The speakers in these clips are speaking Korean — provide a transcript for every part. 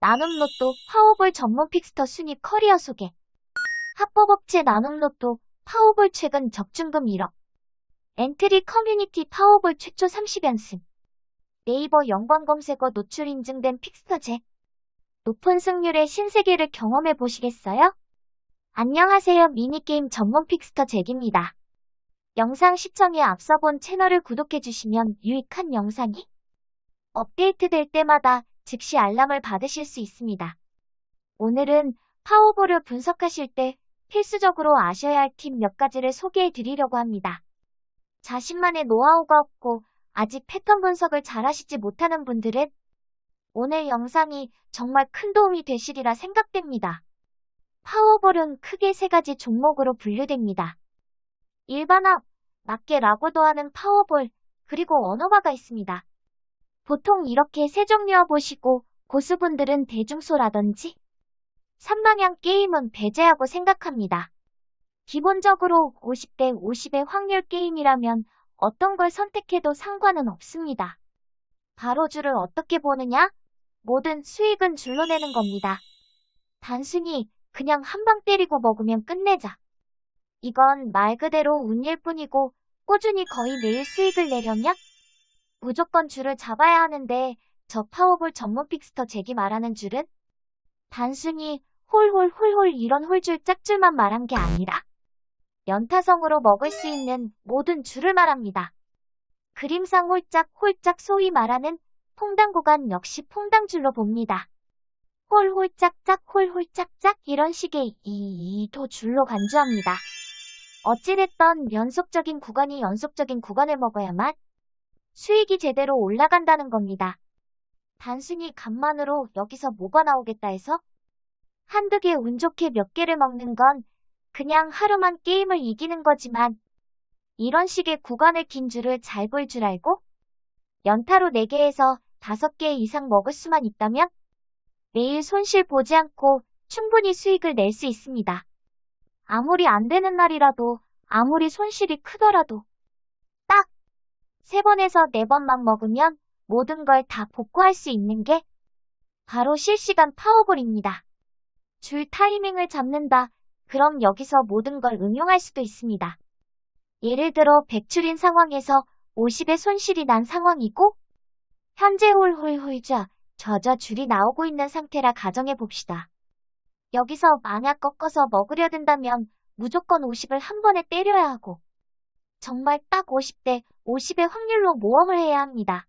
나눔로또 파워볼 전문 픽스터 순위 커리어 소개. 합법업체 나눔로또 파워볼 최근 적중금 1억. 엔트리 커뮤니티 파워볼 최초 30연승. 네이버 연관 검색어 노출 인증된 픽스터제. 높은 승률의 신세계를 경험해 보시겠어요? 안녕하세요. 미니게임 전문 픽스터 잭입니다. 영상 시청에 앞서 본 채널을 구독해 주시면 유익한 영상이 업데이트될 때마다 즉시 알람을 받으실 수 있습니다. 오늘은 파워볼을 분석하실 때 필수적으로 아셔야 할 팁 몇 가지를 소개해 드리려고 합니다. 자신만의 노하우가 없고 아직 패턴 분석을 잘 하시지 못하는 분들은 오늘 영상이 정말 큰 도움이 되시리라 생각됩니다. 파워볼은 크게 세 가지 종목으로 분류됩니다. 일반화, 낱개라고도 하는 파워볼, 그리고 언어화가 있습니다. 보통 이렇게 세 종류와 보시고 고수분들은 대중소라든지 3방향 게임은 배제하고 생각합니다. 기본적으로 50대 50의 확률 게임이라면 어떤 걸 선택해도 상관은 없습니다. 바로 줄을 어떻게 보느냐? 모든 수익은 줄로 내는 겁니다. 단순히 그냥 한 방 때리고 먹으면 끝내자. 이건 말 그대로 운일 뿐이고 꾸준히 거의 매일 수익을 내려면 무조건 줄을 잡아야 하는데 저 파워볼 전문 픽스터 잭이 말하는 줄은 단순히 홀홀홀홀 이런 홀줄 짝줄만 말한 게 아니라 연타성으로 먹을 수 있는 모든 줄을 말합니다. 그림상 홀짝 홀짝 소위 말하는 퐁당 구간 역시 퐁당줄로 봅니다. 홀홀짝짝 홀홀짝짝 이런 식의 이도 줄로 간주합니다. 어찌됐던 연속적인 구간이 연속적인 구간을 먹어야만 수익이 제대로 올라간다는 겁니다. 단순히 간만으로 여기서 뭐가 나오겠다 해서 한두 개 운 좋게 몇 개를 먹는 건 그냥 하루만 게임을 이기는 거지만 이런 식의 구간을 긴 줄을 잘 볼 줄 알고 연타로 4개에서 5개 이상 먹을 수만 있다면 매일 손실 보지 않고 충분히 수익을 낼 수 있습니다. 아무리 안 되는 날이라도 아무리 손실이 크더라도 딱 3번에서 4번만 먹으면 모든 걸 다 복구할 수 있는 게 바로 실시간 파워볼입니다. 줄 타이밍을 잡는다. 그럼 여기서 모든 걸 응용할 수도 있습니다. 예를 들어 100줄인 상황에서 50의 손실이 난 상황이고 현재 홀홀홀좌 저저 줄이 나오고 있는 상태라 가정해 봅시다. 여기서 만약 꺾어서 먹으려 든다면 무조건 50을 한 번에 때려야 하고 정말 딱 50대 50의 확률로 모험을 해야 합니다.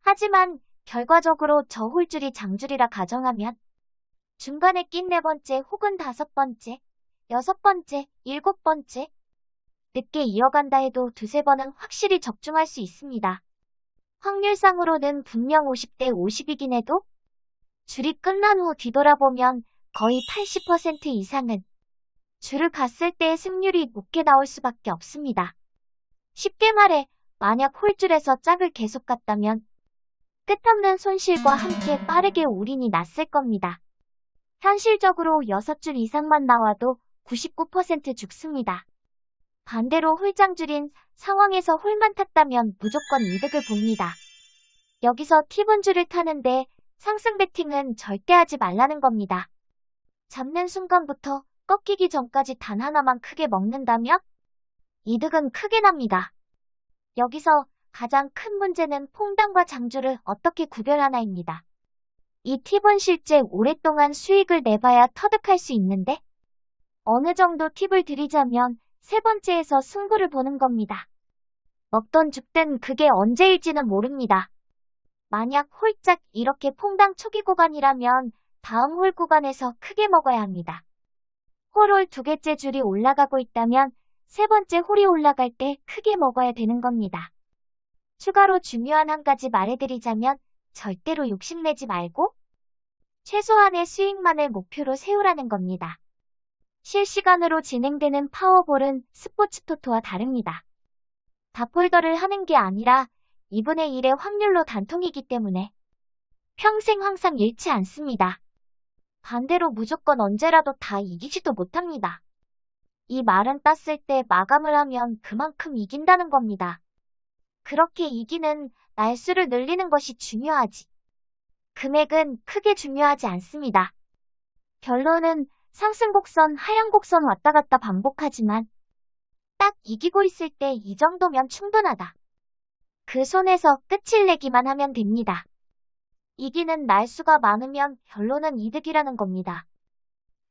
하지만 결과적으로 저 홀줄이 장줄이라 가정하면 중간에 낀 네 번째 혹은 다섯 번째, 여섯 번째, 일곱 번째 늦게 이어간다 해도 두세 번은 확실히 적중할 수 있습니다. 확률상으로는 분명 50대 50이긴 해도 줄이 끝난 후 뒤돌아보면 거의 80% 이상은 줄을 갔을 때의 승률이 높게 나올 수밖에 없습니다. 쉽게 말해 만약 홀줄에서 짝을 계속 갔다면 끝없는 손실과 함께 빠르게 올인이 났을 겁니다. 현실적으로 6줄 이상만 나와도 99% 죽습니다. 반대로 홀장줄인 상황에서 홀만 탔다면 무조건 이득을 봅니다. 여기서 팁은 줄을 타는데 상승 베팅은 절대 하지 말라는 겁니다. 잡는 순간부터 꺾이기 전까지 단 하나만 크게 먹는다면 이득은 크게 납니다. 여기서 가장 큰 문제는 퐁당과 장주를 어떻게 구별하나입니다. 이 팁은 실제 오랫동안 수익을 내봐야 터득할 수 있는데 어느 정도 팁을 드리자면 세 번째에서 승부를 보는 겁니다. 먹던 죽든 그게 언제일지는 모릅니다. 만약 홀짝 이렇게 퐁당 초기 구간이라면 다음 홀 구간에서 크게 먹어야 합니다. 홀홀 두 개째 줄이 올라가고 있다면 세 번째 홀이 올라갈 때 크게 먹어야 되는 겁니다. 추가로 중요한 한 가지 말해드리자면 절대로 욕심내지 말고 최소한의 수익만을 목표로 세우라는 겁니다. 실시간으로 진행되는 파워볼은 스포츠 토토와 다릅니다. 다폴더를 하는 게 아니라 2분의 1의 확률로 단통이기 때문에 평생 항상 잃지 않습니다. 반대로 무조건 언제라도 다 이기지도 못합니다. 이 말은 땄을 때 마감을 하면 그만큼 이긴다는 겁니다. 그렇게 이기는 날수를 늘리는 것이 중요하지. 금액은 크게 중요하지 않습니다. 결론은 상승 곡선, 하향 곡선 왔다 갔다 반복하지만 딱 이기고 있을 때 이 정도면 충분하다. 그 손에서 끝을 내기만 하면 됩니다. 이기는 날수가 많으면 결론은 이득이라는 겁니다.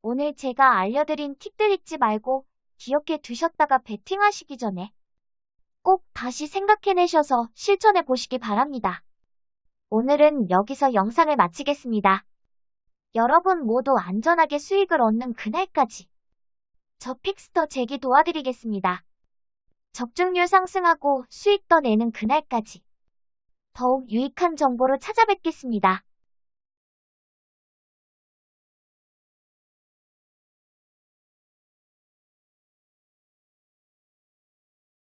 오늘 제가 알려드린 팁들 잊지 말고 기억해 두셨다가 베팅하시기 전에 꼭 다시 생각해내셔서 실천해 보시기 바랍니다. 오늘은 여기서 영상을 마치겠습니다. 여러분 모두 안전하게 수익을 얻는 그날까지 저 픽스터 제기 도와드리겠습니다. 적중률 상승하고 수익 더 내는 그날까지 더욱 유익한 정보로 찾아뵙겠습니다.